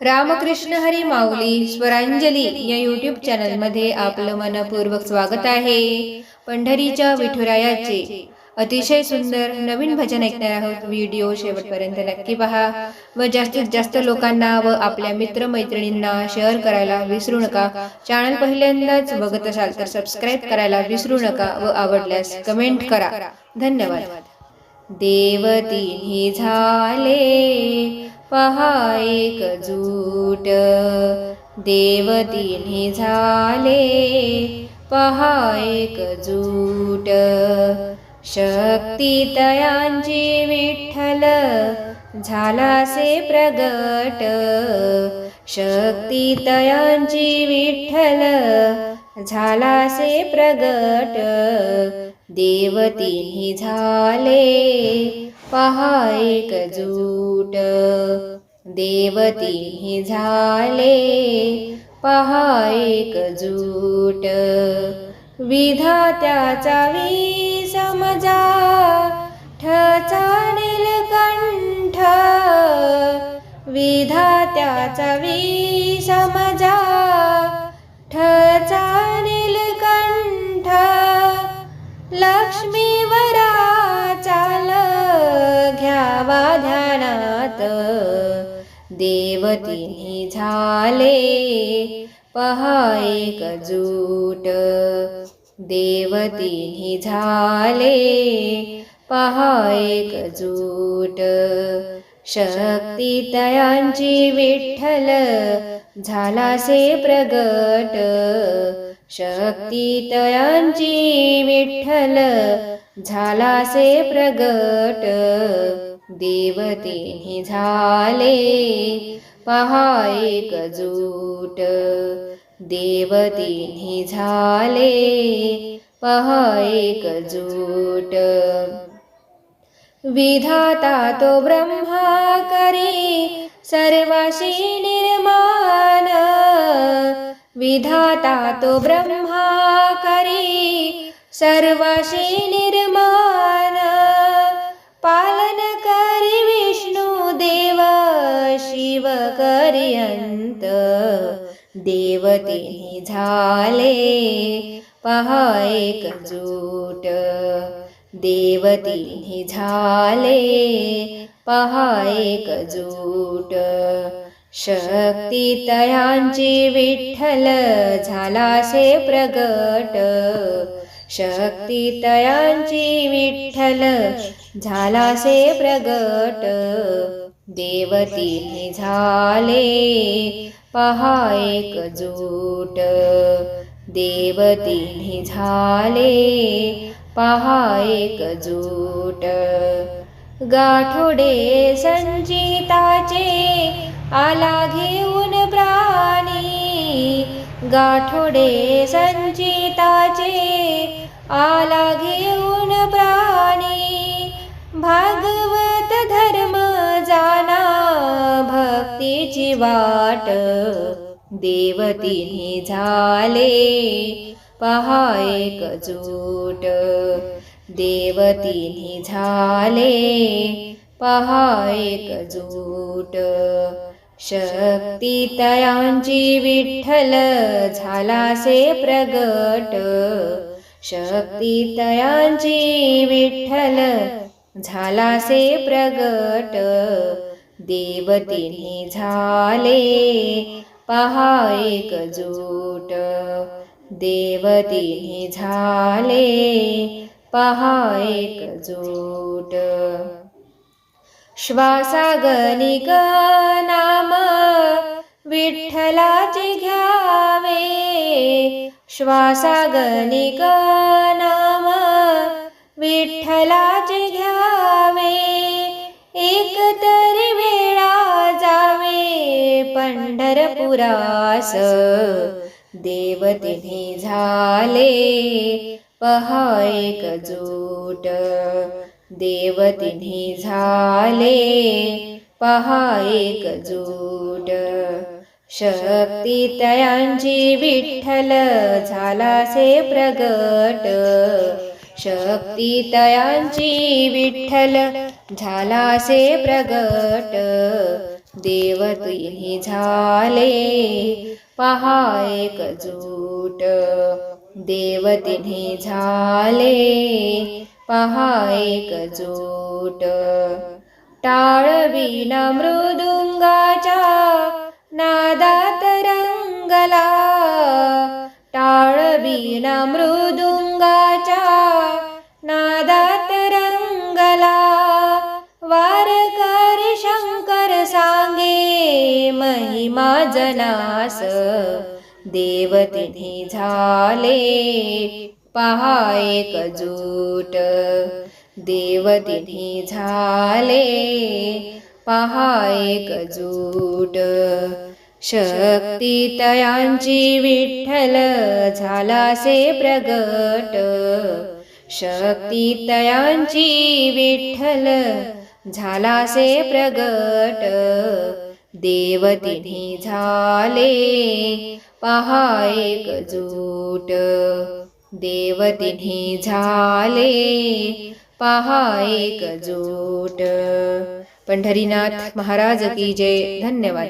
रामकृष्ण हरी माऊली स्वरांजली या यूट्यूब चॅनलमध्ये आपलं मनपूर्वक स्वागत आहे. पंढरीच्या विठुरायाचे अतिशय सुंदर नवीन भजन ऐकणार आहोत. व्हिडिओ शेवटपर्यंत नक्की पहा व जास्तीत जास्त लोकांना व आपल्या मित्रमैत्रिणींना शेअर करायला विसरू नका. चॅनल पहिल्यांदाच बघत असाल तर सबस्क्राईब करायला विसरू नका व आवडल्यास कमेंट करा. धन्यवाद. देवतीही झाले पहा एकजूट देवतीने झाले पहा एकजूट शक्ती तयांची विठ्ठल झालासे प्रगट. शक्ती तयांची विठ्ठल झालासे प्रगट. देवतीही झाले पहा एकजूट देवती झाले. पहा एकजूट विधात्याचा वी समजा ठचा विधा विधात्याचा वी समजा ठचा नीलकंठ लक्ष्मी जात देवतीने झाले पहा एकजूट देवतीने झाले पहा एकजूट शक्ती तयांची विठ्ठल झालासे प्रगट। शक्ती तयांची विठ्ठल झालासे प्रगट। देवतेने झाले. पहा एकजूट देवतेने झाले. पहा एकजूट विधाता तो ब्रह्मा करी सर्वाशी निर्माण. विधाता तो ब्रह्मा करी सर्वाशी निर्माण. देवतेने झाले. पहा एकजूट देवतेने झाले. पहा एकजूट शक्ती तयांची विठ्ठल झालासे प्रगट. शक्ती तयांची विठ्ठल झालासे प्रगट. देवतीने झाले पहा एकजूट देवतीने झाले पहा एकजूट गाठोडे संचिताचे आला घेऊन प्राणी. गाठोडे संचिताचे आला घेऊन प्राणी. भागवत धर्म जाना भक्तीची वाट. देवतीने झाले पहा एकजूट देवतीने झाले पहा एकजूट शक्ती तयांची विठ्ठल झालासे प्रगट. शक्ती तयांची विठ्ठल झालासे प्रगट देवतीने झाले पहा एकजूट देवतीने झाले पहा एकजूट श्वासागनिक नाम विठ्ठलाचे घ्यावे. श्वासागनिक नाम विठ्ठलाचे घ्यावे एक तरी वेळा जावे पंढरपुरास. देवतेने झाले पहा एकजूट. देवतीने झाले पहा एकजूट. शक्ती तयांची विठ्ठल झालासे प्रगट. शक्ती तयांची विठ्ठल झालासे प्रगट. देव तुम्ही झाले पहा एकजूट देव तिन्ही झाले पहा एकजूट टाळविना मृदुंगाच्या नादात रंगला. टाळविना मृदुंग महिमा जनास देव तिन्ही झाले पहा एकजूट. देव तिन्ही झाले पहा एकजूट. शक्ती तयांची विठ्ठल झालासे प्रगट. शक्ती तयांची विठ्ठल झालासे प्रगट. देव तिन्ही झाले पहा एकजूट. देव तिन्ही झाले पहा एकजूट. पंढरीनाथ महाराज की जय. धन्यवाद.